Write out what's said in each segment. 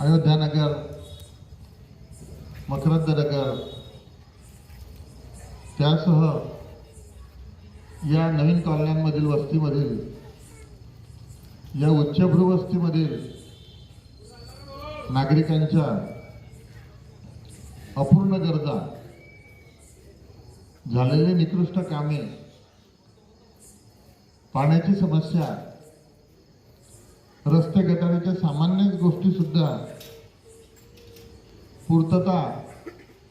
अयोध्यानगर मकरंदनगर त्यासह या नवीन कॉलन्यांमधील वस्तीमधील या उच्चभ्रू वस्तीमधील नागरिकांच्या अपूर्ण गरजा झालेले निकृष्ट कामे पाण्याची समस्या रस्ते गटारीच्या सामान्य गोष्टी सुद्धा पूर्तता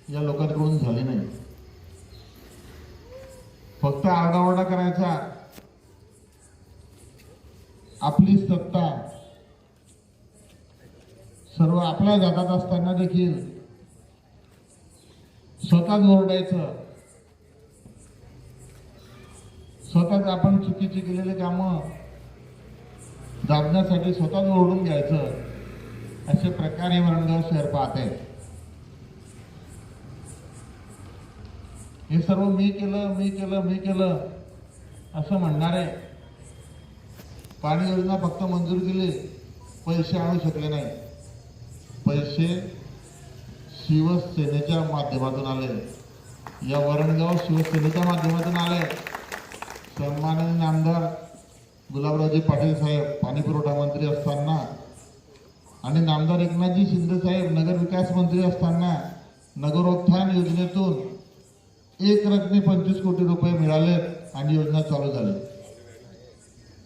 या लोकांकडून झाली नाही. फक्त आरडाओरडा करायचा. आपली सत्ता सर्व आपल्या जातात असताना देखील स्वतःच ओरडायचं. स्वतःच आपण चुकीची केलेली कामं दाबण्यासाठी स्वतः ओरडून घ्यायचं. असे प्रकार हे वरणगाव शहर पाहत. आहे हे सर्व मी केलं मी केलं मी केलं असं म्हणणारे. पाणी योजना फक्त मंजूर केली पैसे आणू शकले नाही. पैसे शिवसेनेच्या माध्यमातून आले. या वरणगाव शिवसेनेच्या माध्यमातून आले. सन्माननीय आमदार गुलाबरावजी पाटील साहेब पाणीपुरवठा मंत्री असताना आणि नामदार एकनाथजी शिंदे साहेब नगरविकास मंत्री असताना नगरोत्थान योजनेतून एक रकमी पंचवीस कोटी रुपये मिळाले आणि योजना चालू झाली.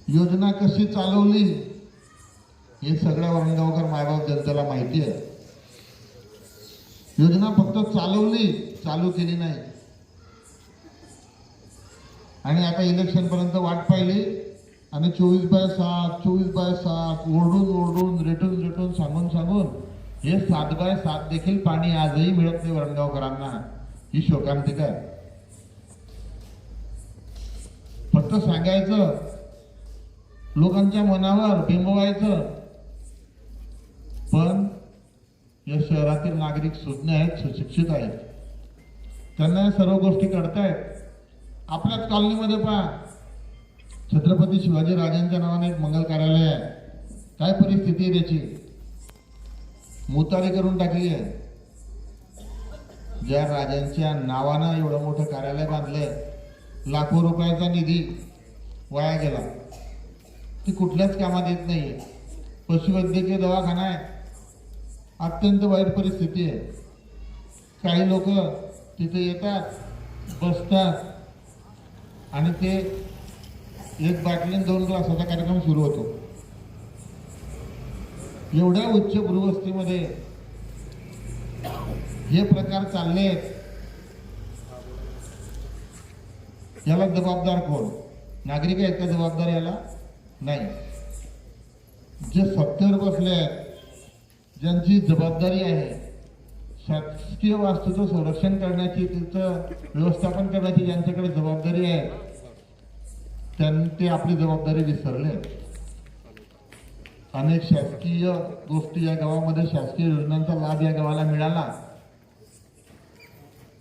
योजना कशी चालवली हे सगळ्या वरणगावकर मायबाप जनतेला माहिती आहे. योजना फक्त चालवली चालू केली नाही. आणि आता इलेक्शनपर्यंत वाट पाहिली. आणि चोवीस बाय सात चोवीस बाय सात ओरडून ओरडून रेटून रेटून सांगून सांगून हे सात बाय सात देखील पाणी आजही मिळत नाही वरणगावकरांना. ही शोकांतिका आहे. फक्त सांगायचं लोकांच्या मनावर बिंबवायचं पण या शहरातील नागरिक सुज्ञ आहेत सुशिक्षित आहेत. त्यांना सर्व गोष्टी कळतायत आपल्याच कॉलनीमध्ये पहा. छत्रपती शिवाजी राजांच्या नावाने एक मंगल कार्यालय आहे. काय परिस्थिती आहे त्याची? मुतारी करून टाकली आहे. ज्या राजांच्या नावानं एवढं मोठं कार्यालय बांधलंय लाखो रुपयाचा निधी वाया गेला. ती कुठल्याच कामात येत नाहीये. पशुवैद्यकीय दवाखाना आहे. अत्यंत वाईट परिस्थिती आहे. काही लोक तिथे येतात बसतात आणि ते एक बाटलीन दोन ग्लासाचा कार्यक्रम सुरू होतो. एवढ्या उच्च भूवस्तीमध्ये हे प्रकार चालले आहेत याला जबाबदार कोण? नागरिक आहेत का जबाबदार याला? नाही. जे सत्तेवर बसले आहेत ज्यांची जबाबदारी आहे शासकीय वास्तूचं संरक्षण करण्याची तिचं व्यवस्थापन करण्याची ज्यांच्याकडे जबाबदारी आहे ते आपली जबाबदारी विसरले. अनेक शासकीय गोष्टी या गावामध्ये शासकीय योजनांचा लाभ या गावाला मिळाला.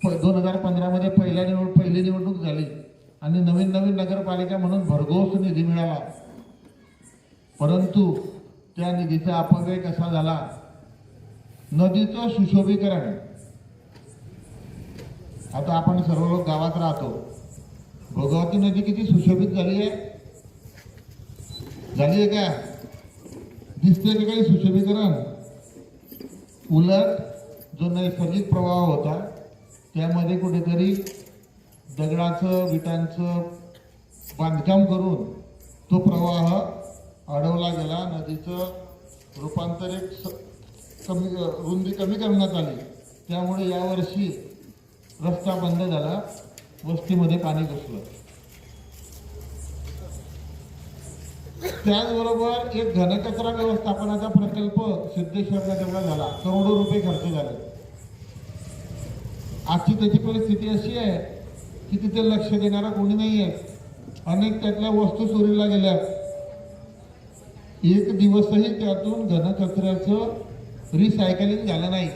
दोन हजार पंधरामध्ये पहिल्या निवड पहिली निवडणूक झाली आणि नवीन नवीन नगरपालिका म्हणून भरघोस निधी मिळाला. परंतु त्या निधीचा अपव्यय कसा झाला? नदीचं सुशोभीकरण. आता आपण सर्व लोक गावात राहतो. भोगावती नदी किती सुशोभित झाली आहे? झाली आहे का? दिसते का काही सुशोभीकरण? उलट जो नैसर्गिक प्रवाह होता त्यामध्ये कुठेतरी दगडाचं विटांचं बांधकाम करून तो प्रवाह अडवला गेला. नदीचं रूपांतर एक स- कमी रुंदी कमी करण्यात आली. त्यामुळे यावर्षी रस्ता बंद झाला. वस्तीमध्ये पाणी घुसलं. त्याचबरोबर एक घनकचरा व्यवस्थापनाचा प्रकल्प सिद्धेश्वरला तेवढा झाला करोडो रुपये खर्च झाले. आजची त्याची परिस्थिती अशी आहे की तिथे लक्ष देणारा कोणी नाही आहे अनेक त्यातल्या वस्तू चोरीला गेल्या. एक दिवसही त्यातून घनकचऱ्याचं रिसायकलिंग झालं नाही.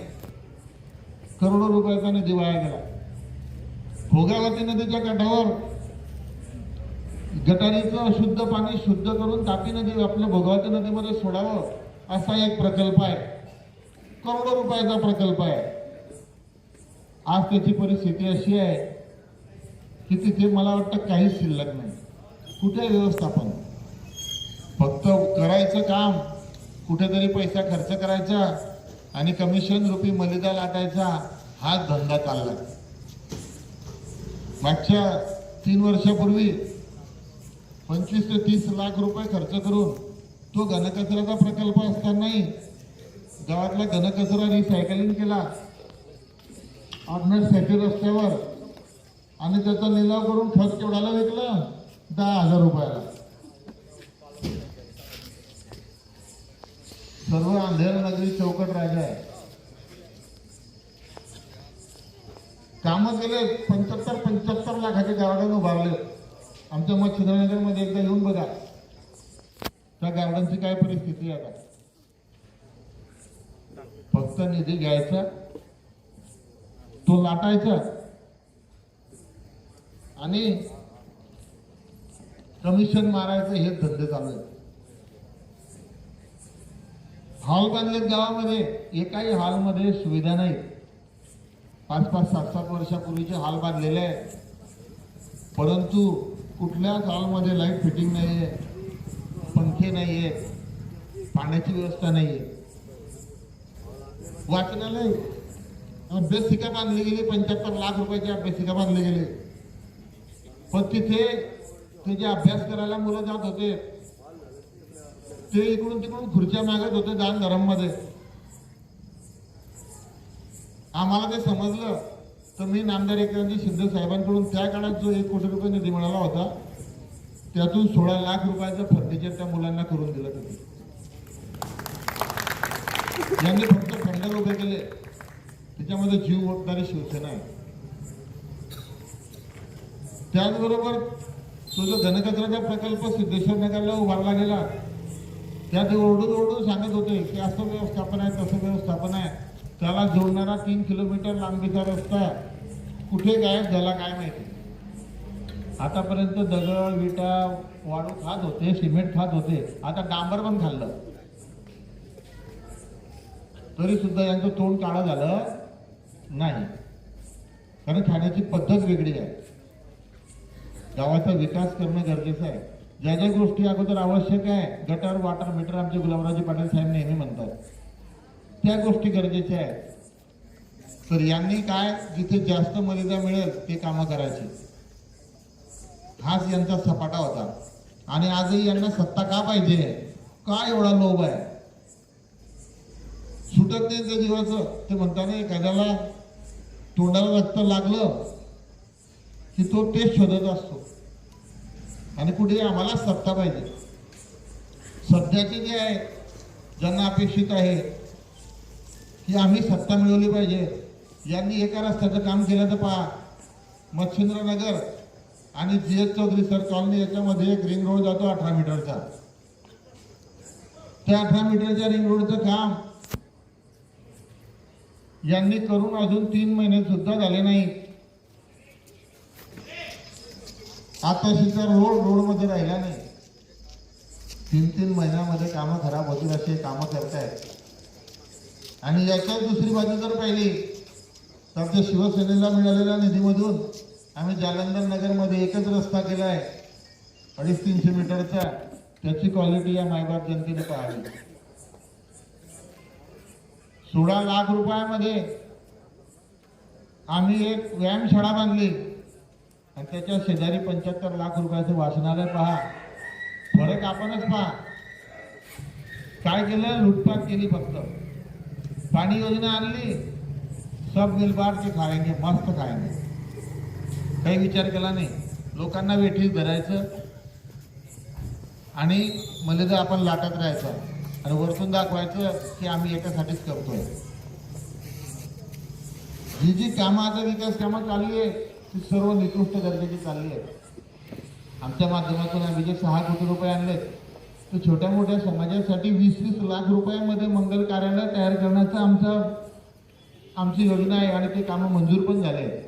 करोडो रुपयाचा निधी वाया गेला. भोगावती नदीच्या काठावर गटारीचं शुद्ध पाणी शुद्ध करून तापी नदी आपलं भोगावती नदीमध्ये सोडावं असा एक प्रकल्प आहे. करोडो रुपयाचा प्रकल्प आहे. आज त्याची परिस्थिती अशी आहे की तिथे मला वाटतं काहीच शिल्लक नाही. कुठे व्यवस्थापन? फक्त करायचं काम कुठेतरी पैसा खर्च करायचा आणि कमिशन रुपी मलिदा लाटायचा हा धंदा चालला मागच्या तीन वर्षापूर्वी पंचवीस ते तीस लाख रुपये खर्च करून तो घनकचऱ्याचा प्रकल्प असतानाही गावातला घनकचरा रिसायकलिंग केला. ऑर्डिनन्स रस्त्यावर आणि त्याचा लिलाव करून खत केवढाला विकला? दहा हजार रुपयाला. सर्व अंधेर नगरी चौकट राजा आहे. कामं केले पंच्याहत्तर पंच्याहत्तर लाखाचे गार्डन उभारले आमच्या मच्छिद्रनगरमध्ये एकदा येऊन बघा. त्या गार्डनची काय परिस्थिती आहे आता? फक्त निधी घ्यायचा तो लाटायचा आणि कमिशन मारायचं हे धंदे चालू आहेत. हॉल बांधलेत गावामध्ये एकाही हॉलमध्ये सुविधा नाही पाच पाच सात सात वर्षापूर्वीचे हॉल बांधलेले आहेत. परंतु कुठल्याच हॉलमध्ये लाइट फिटिंग नाही आहे पंखे नाही आहे पाण्याची व्यवस्था नाही आहे वाचनालय अभ्यासिका बांधली गेली पंच्याहत्तर लाख रुपयाची अभ्यासिका बांधली गेली. पण तिथे ते जे अभ्यास करायला मुलं जात होते ते इकडून तिकडून खुर्च्या मागत होते दान धरममध्ये. आम्हाला ते समजलं. तर मी नामदार एकनाथजी शिंदे साहेबांकडून त्या काळात जो एक कोटी रुपये निधी मिळाला होता त्यातून सोळा लाख रुपयाचं फर्निचर त्या मुलांना करून दिलं त्यांनी यांनी फक्त खंडर उभे केले. त्याच्यामध्ये जीव ओढणारी शिवसेना आहे. त्याचबरोबर तो जो घनकचऱ्याचा प्रकल्प सिद्धेश्वर नगरला उभारला गेला त्यात ओरडून ओरडून सांगत होते की असं व्यवस्थापन आहे तसं व्यवस्थापन आहे. त्याला जोडणारा तीन किलोमीटर लांबीचा रस्ता कुठे गायब झाला काय माहिती. आतापर्यंत दगड विटा वाळू खात होते सिमेंट खात होते. आता डांबर पण खाल्लं. तरी सुद्धा यांचं तोंड काळं झालं नाही. कारण खाण्याची पद्धत वेगळी आहे. गावाचा विकास करणं गरजेचं आहे. ज्या ज्या गोष्टी अगोदर आवश्यक आहे गटर वॉटर मीटर आमचे गुलाबरावजी पाटील साहेब नेहमी म्हणतात. त्या गोष्टी गरजेच्या आहेत. तर यांनी काय जिथे जास्त मर्यादा मिळेल ते कामं करायची. हाच यांचा सपाटा होता. आणि आजही यांना सत्ता का पाहिजे? का एवढा लोभ आहे? सुटत नाही त्या जीवाचं. ते म्हणताना एखाद्याला तोंडाला रक्त लागलं की तो टेस्ट शोधत असतो. आणि कुठे आम्हाला सत्ता पाहिजे. सध्याचे जे आहे ज्यांना अपेक्षित आहे की आम्ही सत्ता मिळवली पाहिजे यांनी एका रस्त्याचं काम केलं तर पहा. मच्छिंद्रनगर आणि G S Chaudhari sir colony याच्यामध्ये एक रिंग रोड जातो अठरा मीटरचा. त्या अठरा मीटरच्या रिंग रोडचं काम यांनी करून अजून तीन महिने सुद्धा झाले नाही. आताशीचा रोड रोडमध्ये राहिला नाही. तीन तीन महिन्यामध्ये कामं खराब होतील असे कामं करतायत. आणि याच्यात दुसरी बाजू जर पाहिली आमच्या शिवसेनेला मिळालेल्या निधीमधून आम्ही जालंधर नगरमध्ये एकच रस्ता केला आहे. अडीच तीनशे मीटरचा. त्याची क्वालिटी या मायबाप जनतेने पाहावी सोळा लाख रुपयामध्ये आम्ही एक व्यायामशाळा बांधली. आणि त्याच्या शेजारी पंच्याहत्तर लाख रुपयाचं वाचनालय पहा. फरक आपणच पहा. काय केलं? लुटपाट केली फक्त. पाणी योजना आणली. सब मिलबार के खाएंगे मस्त खाएंगे। काही विचार केला नाही. लोकांना वेठीस धरायचं आणि मलेदा आपण लाटत राहायचं आणि वरतून दाखवायचं की आम्ही एकासाठीच करतोय. ही जी कामं आता विकास कामं चालली आहे ती सर्व निकृष्ट दर्जाची चालली आहे आमच्या माध्यमातून आम्ही जे सहा कोटी रुपये आणले तर छोट्या मोठ्या समाजासाठी वीस वीस लाख रुपयामध्ये मंगल कार्यालय तयार करण्याचं आमचं आमची योजना आहे आणि ते कामं मंजूर पण झाले आहेत.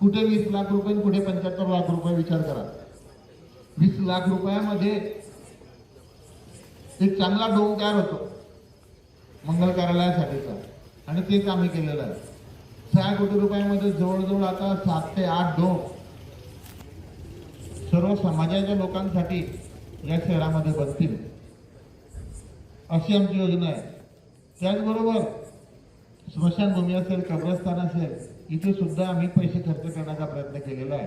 कुठे वीस लाख रुपये कुठे पंच्याहत्तर लाख रुपये विचार करा. वीस लाख रुपयामध्ये एक चांगला डोंग तयार होतो. मंगल कार्यालयासाठीचा आणि तेच आम्ही केलेलं आहे. सहा कोटी रुपयामध्ये जवळजवळ आता सात ते आठ डोंग सर्व समाजाच्या लोकांसाठी या शहरामध्ये बनतील. अशी आमची योजना आहे. त्याचबरोबर स्मशानभूमी असेल कब्रस्तान असेल इथे सुद्धा आम्ही पैसे खर्च करण्याचा प्रयत्न केलेला आहे.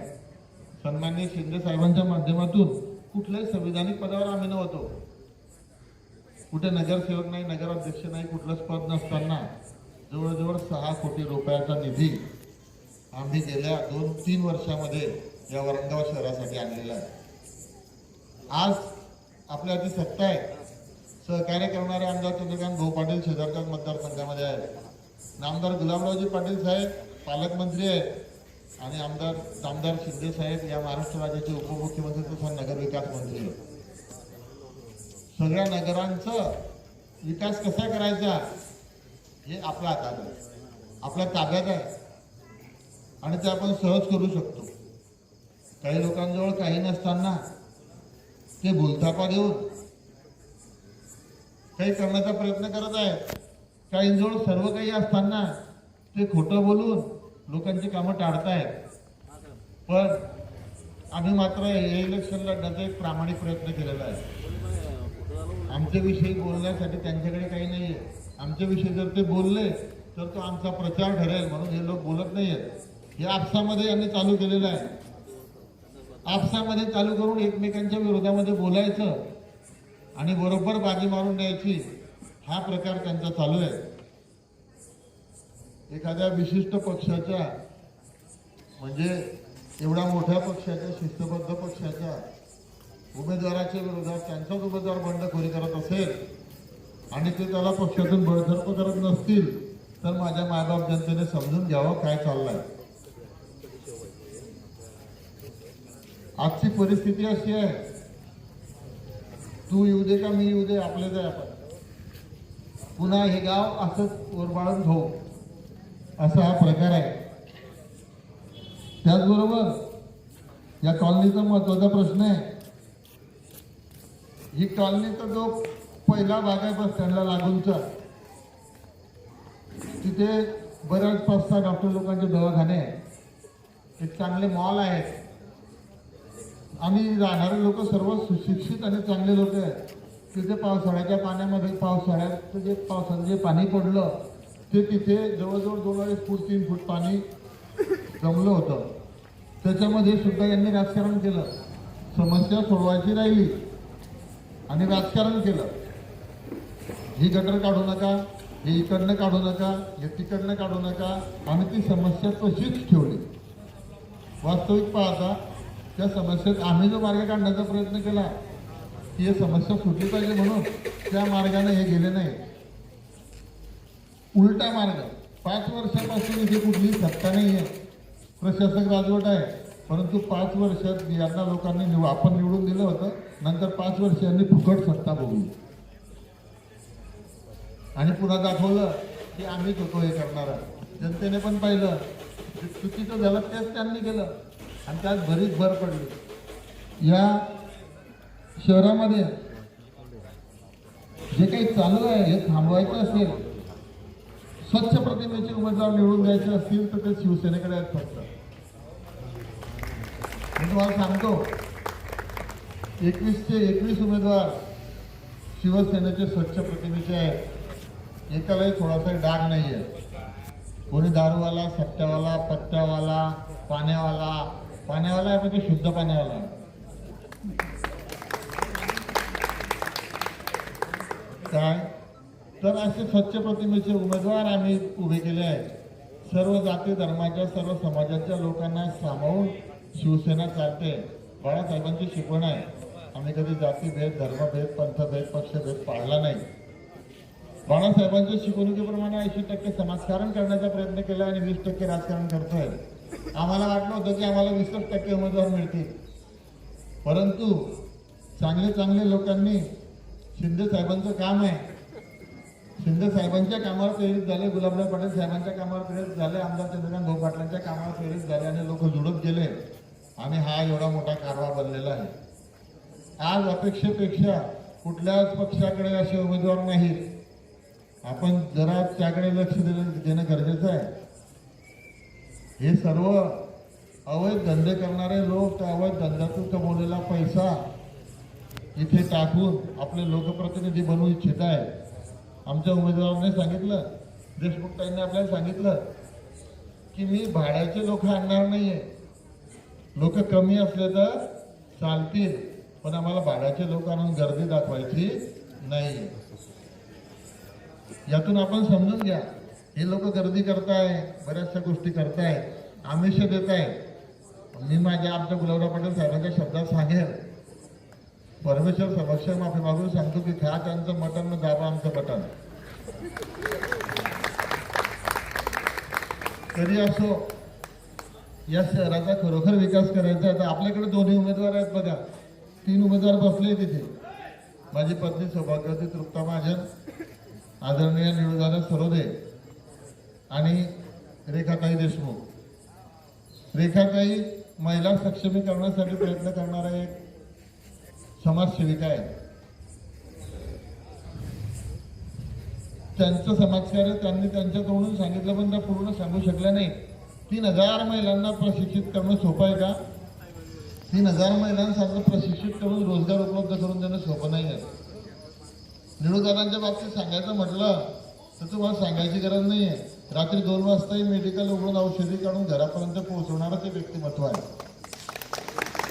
सन्मान्य शिंदे साहेबांच्या माध्यमातून कुठल्याही संविधानिक पदावर आम्ही नव्हतो. कुठे नगरसेवक नाही नगराध्यक्ष नाही कुठलंच पद नसताना जवळजवळ सहा कोटी रुपयाचा निधी आम्ही गेल्या दोन तीन वर्षामध्ये या औरंगाबाद शहरासाठी आणलेला आहे. आज आपल्या हाती सत्ता आहे. सहकार्य करणारे आमदार चंद्रकांत भाऊ पाटील शेजारच्या मतदारसंघामध्ये आहेत. आमदार गुलाबरावजी पाटील साहेब पालकमंत्री आहेत आणि आमदार आमदार शिंदे साहेब या महाराष्ट्र राज्याचे उपमुख्यमंत्री तथा नगरविकास मंत्री आहेत. सगळ्या नगरांचं विकास कसा करायचा हे आपल्या हातात आहे आपल्या ताब्यात आहे. आणि ते आपण सहज करू शकतो. काही लोकांजवळ काही नसताना ते भूलथापा देऊन काही करण्याचा प्रयत्न करत आहेत. काहींजवळ सर्व काही असताना ते खोटं बोलून लोकांची कामं टाळतायत. पण आम्ही मात्र हे इलेक्शन लढण्याचा एक प्रामाणिक प्रयत्न केलेला आहे. आमच्याविषयी बोलण्यासाठी त्यांच्याकडे काही नाही आहे आमच्याविषयी जर ते बोलले तर तो आमचा प्रचार ठरेल म्हणून हे लोक बोलत नाही आहेत हे आपसामध्ये यांनी चालू केलेलं आहे. आपसामध्ये चालू करून एकमेकांच्या विरोधामध्ये बोलायचं आणि बरोबर बाजी मारून द्यायची हा प्रकार त्यांचा चालू आहे. एखाद्या विशिष्ट पक्षाच्या म्हणजे एवढ्या मोठ्या पक्षाच्या शिस्तबद्ध पक्षाच्या उमेदवाराच्या विरोधात त्यांचाच उमेदवार बंडखोरी करत असेल आणि ते त्याला पक्षातून बळजरप करत नसतील तर माझ्या मायबाप जनतेने समजून घ्यावं काय चाललंय. आजची परिस्थिती अशी आहे. तू येऊ दे का मी येऊ दे आपले जाय आपण. पुन्हा हे गाव असंच ओरबाळून घेऊ. असा हा प्रकार आहे. त्याचबरोबर या कॉलनीचा महत्त्वाचा प्रश्न आहे. ही कॉलनीचा जो पहिला भाग आहे बस स्टँडला लागूनचा तिथे बऱ्याच पाच सहा डॉक्टर लोकांचे दवाखाने आहेत. एक चांगले मॉल आहेत. आम्ही राहणारे लोक सर्व सुशिक्षित आणि चांगले लोक आहेत. तिथे पावसाळ्याच्या पाण्यामध्ये पावसाळ्यात जे पावसाचं जे पाणी पडलं ते तिथे जवळजवळ दोन अडीच फूट तीन फूट पाणी जमलं होतं. त्याच्यामध्ये सुद्धा यांनी राजकारण केलं. समस्या सोडवायची राहिली आणि राजकारण केलं. ही गटर काढू नका हे इकडनं काढू नका हे तिकडनं काढू नका. आणि ती समस्या तशीच ठेवली. वास्तविक पाहता त्या समस्येत आम्ही जो मार्ग काढण्याचा प्रयत्न केला ही समस्या सुटली पाहिजे म्हणून त्या मार्गाने हे गेले नाही. उलटा मार्ग. पाच वर्षापासून इथे कुठली सत्ता नाही आहे प्रशासक राजवट आहे. परंतु पाच वर्षात यांना लोकांनी निव आपण निवडून दिलं होतं. नंतर पाच वर्ष यांनी फुकट सत्ता बघली आणि पुन्हा दाखवलं की आम्हीच होतो हे करणारा जनतेने पण पाहिलं. चुकीचं झालं तेच त्यांनी केलं. आणि त्यात बरीच भर पडली. या शहरामध्ये जे काही चालू आहे हे थांबवायचं असेल स्वच्छ प्रतिमेचे उमेदवार निवडून द्यायचे असतील तर ते शिवसेनेकडे आहेत फक्त. मी तुम्हाला सांगतो एकवीसचे एकवीस उमेदवार शिवसेनेचे स्वच्छ प्रतिमेचे आहेत. एकालाही थोडासा डाग नाही आहे कोणी दारूवाला सट्ट्यावाला पत्त्यावाला पाण्यावाला पाण्यावाला आहे म्हणजे शुद्ध पाण्यावाला काय? तर असे स्वच्छ प्रतिमेचे उमेदवार आम्ही उभे केले आहेत. सर्व जाती धर्माच्या सर्व समाजाच्या लोकांना सामावून शिवसेना चालते. बाळासाहेबांची शिकवण आहे. आम्ही कधी जातीभेद धर्मभेद पंथभेद पक्षभेद पाळला नाही. बाळासाहेबांच्या शिकवणुकीप्रमाणे ऐंशी टक्के समाजकारण करण्याचा प्रयत्न केला आणि वीस टक्के राजकारण करतोय. आम्हाला वाटलं होतं की आम्हाला वीसच टक्के उमेदवार मिळतील. परंतु चांगले चांगले लोकांनी शिंदे साहेबांचं काम आहे. शिंदे साहेबांच्या कामावर प्रेरित झाले गुलाबराव पाटील साहेबांच्या कामावर प्रेरित झाले आमदार चंद्रकांत भाऊ पाटलांच्या कामावर प्रेरित झाले आणि लोक जुळत गेले. आणि हा एवढा मोठा कारवा बनलेला आहे. आज अपेक्षेपेक्षा कुठल्याच पक्षाकडे असे उमेदवार नाहीत. आपण जरा त्याकडे लक्ष दिलं देणं गरजेचं आहे. हे सर्व अवैध धंदे करणारे लोक त्या अवैध धंद्यातून कमवलेला पैसा इथे टाकून आपले लोकप्रतिनिधी बनवू इच्छित आहे. आमच्या उमेदवारांनी सांगितलं देशमुख ताईंनी आपल्याला सांगितलं की मी भाड्याचे लोक आणणार नाहीये. लोक कमी असले तर चालतील पण आम्हाला भाड्याचे लोक आणून गर्दी दाखवायची नाही. यातून आपण समजून घ्या हे लोक गर्दी करताय बऱ्याचशा गोष्टी करताय आमिष देत आहे मी माझ्या आमच्या गुलाबराव पाटील साहेबांच्या शब्दात सांगेल परमेश्वर समक्ष माफी मागून सांगतो की खा त्यांचं मटन न दाबा आमचं बटन तरी असो या शहराचा खरोखर विकास करायचा आहे तर आपल्याकडे दोन्ही उमेदवार आहेत बघा. तीन उमेदवार बसले तिथे माझी पत्नी सौभाग्यवती तृप्ता महाजन आदरणीय निळूदादा सरोदे आणि रेखाताई देशमुख. रेखाताई महिला सक्षमीकरणासाठी प्रयत्न करणारा एक समाजसेविका आहे त्यांचं समाजकार्य त्यांनी त्यांच्याकडून सांगितलं पण त्या पूर्ण सांगू शकल्या नाही तीन हजार महिलांना प्रशिक्षित करणं सोपं आहे का? तीन हजार महिलांसारखं प्रशिक्षित करून रोजगार उपलब्ध करून देणं सोपं नाही आहे. निळूदारांच्या बाबतीत सांगायचं म्हटलं तर तुम्हाला सांगायची गरज नाही आहे रात्री दोन वाजताही मेडिकल उघडून औषधी काढून घरापर्यंत पोहोचवणारं ते व्यक्तिमत्व आहे.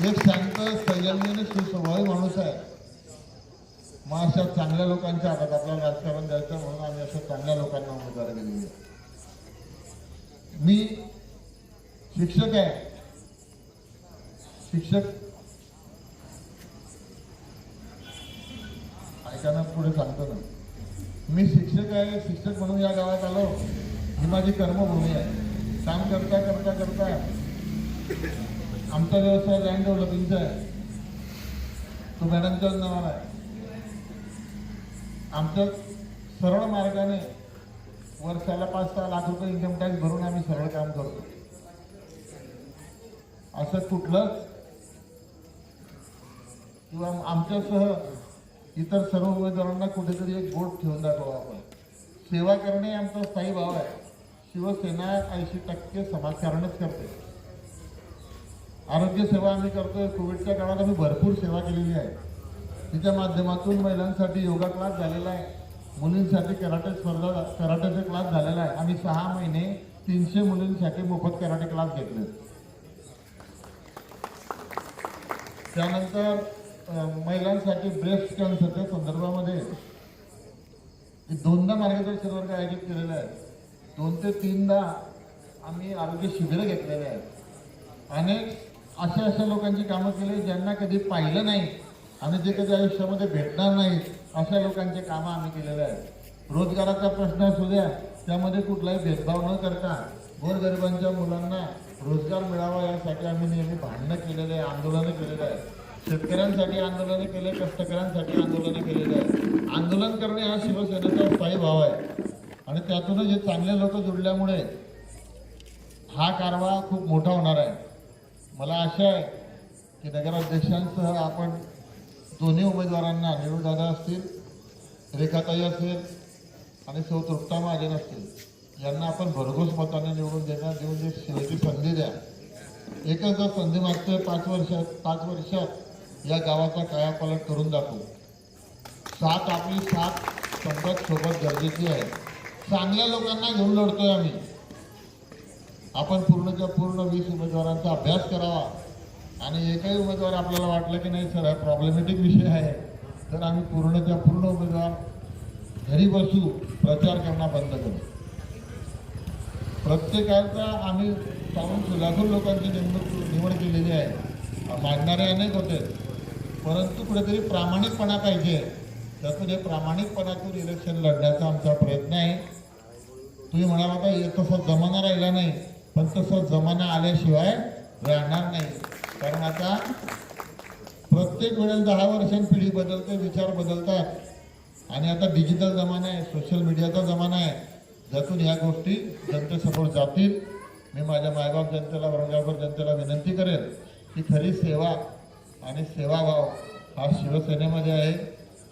एक शांत संयमी सुस्वभावी माणूस आहे. मग अशा चांगल्या लोकांच्या हातात आपल्याला राजकारण द्यायचं म्हणून आम्ही अशा चांगल्या लोकांना उमेदवारी दिलेली आहे मी शिक्षक आहे. शिक्षक. ऐकाना पुढे सांगतो ना. मी शिक्षक आहे शिक्षक म्हणून या गावात आलो. ही माझी कर्मभूमी आहे. काम करता करता करता. आमचा व्यवसाय लँड डेव्हलपिंगचा आहे. तो मॅडमच्याच नावाला आहे. आमचं सरळ मार्गाने वर्षाला पाच सहा लाख रुपये इन्कम टॅक्स भरून आम्ही सरळ काम करतो. असं कुठलंच किंवा आमच्यासह इतर सर्व उमेदवारांना कुठेतरी एक बोट ठेवून दाखवा आपण. सेवा करणे आमचा स्थायी भाव आहे. शिवसेना ऐंशी टक्के समाजकारणच करते. आरोग्य सेवा आम्ही करतोय. कोविडच्या काळात आम्ही भरपूर सेवा केलेली आहे. तिच्या माध्यमातून महिलांसाठी योगा क्लास झालेला आहे. मुलींसाठी कराटे स्पर्धा कराटेचा क्लास झालेला आहे. आम्ही सहा महिने तीनशे मुलींसाठी मोफत कराटे क्लास घेतले. त्यानंतर महिलांसाठी ब्रेस्ट कॅन्सरच्या संदर्भामध्ये एक दोनदा मार्गदर्शन वर्ग आयोजित केलेलं आहे. दोन ते तीनदा आम्ही आरोग्य शिबिरं घेतलेले आहेत. अनेक अशा अशा लोकांची कामं केली ज्यांना कधी पाहिलं नाही आणि जे कधी आयुष्यामध्ये भेटणार नाहीत अशा लोकांचे कामं आम्ही केलेले आहेत. रोजगाराचा प्रश्न असू द्या त्यामध्ये कुठलाही भेदभाव न करता गोरगरिबांच्या मुलांना रोजगार मिळावा यासाठी आम्ही नेहमी भांडणं केलेले आहे आंदोलनं केलेले आहे शेतकऱ्यांसाठी आंदोलनं केले कष्टकऱ्यांसाठी आंदोलनं केलेले आहे आंदोलन करणे हा शिवसेनेचा स्थायी भाव आहे. आणि त्यातूनच हे चांगले लोक जुळल्यामुळे हा कारवा खूप मोठा होणार आहे. मला आशा आहे की नगराध्यक्षांसह आपण दोन्ही उमेदवारांना निवडदादा असतील रेखाताई असेल आणि सौ तृप्ता महाजन असतील यांना आपण भरघोस मताने निवडून देण्यात देऊन एक सेवेची संधी द्या. एकच जर संधी मागतोय पाच वर्षात पाच वर्षात या गावाचा कायापालट करून दाखवू. साथ आपली साथ संगत सोबत गरजेची आहे. चांगल्या लोकांना घेऊन लढतोय आम्ही. आपण पूर्णच्या पूर्ण वीस उमेदवारांचा अभ्यास करावा आणि एकही उमेदवार आपल्याला वाटलं की नाही सर हा प्रॉब्लेमॅटिक विषय आहे. तर आम्ही पूर्णच्या पूर्ण उमेदवार घरी बसू प्रचार करणं बंद करू. प्रत्येकाचा आम्ही पाहून सुलाखून लोकांची नेमणूक निवड केलेली आहे. मागणारे अनेक होते परंतु कुठेतरी प्रामाणिकपणा पाहिजे. त्यातून हे प्रामाणिकपणातून इलेक्शन लढण्याचा आमचा प्रयत्न आहे. तुम्ही म्हणाला का तसा जमाना राहिला नाही. पण तसा जमाना आल्याशिवाय राहणार नाही. कारण आता प्रत्येक वेळेला दहा वर्षांनी पिढी बदलते विचार बदलतात. आणि आता डिजिटल जमाना आहे सोशल मीडियाचा जमाना आहे. ज्यातून ह्या गोष्टी जनतेसमोर जातील. मी माझ्या मायबाप जनतेला औरंगाबाद जनतेला विनंती करेन की खरी सेवा आणि सेवाभाव हा शिवसेनेमध्ये आहे.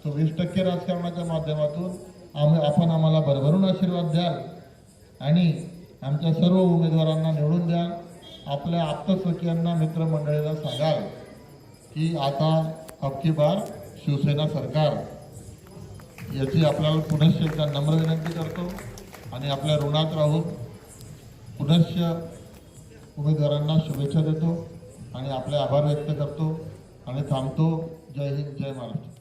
तो वीस टक्के राजकारणाच्या माध्यमातून आम्ही आपण आम्हाला भरभरून आशीर्वाद द्याल. आणि आमच्या सर्व उमेदवारांना निवडून द्याल आपल्या आप्तसखियांना मित्रमंडळीला सांगाल की आता अबकी बार शिवसेना सरकार. याची आपल्याला पुनश्च एकदा नम्र विनंती करतो आणि आपल्या ऋणात राहून पुनश्च उमेदवारांना शुभेच्छा देतो आणि आपले आभार व्यक्त करतो आणि थांबतो. जय हिंद जय महाराष्ट्र.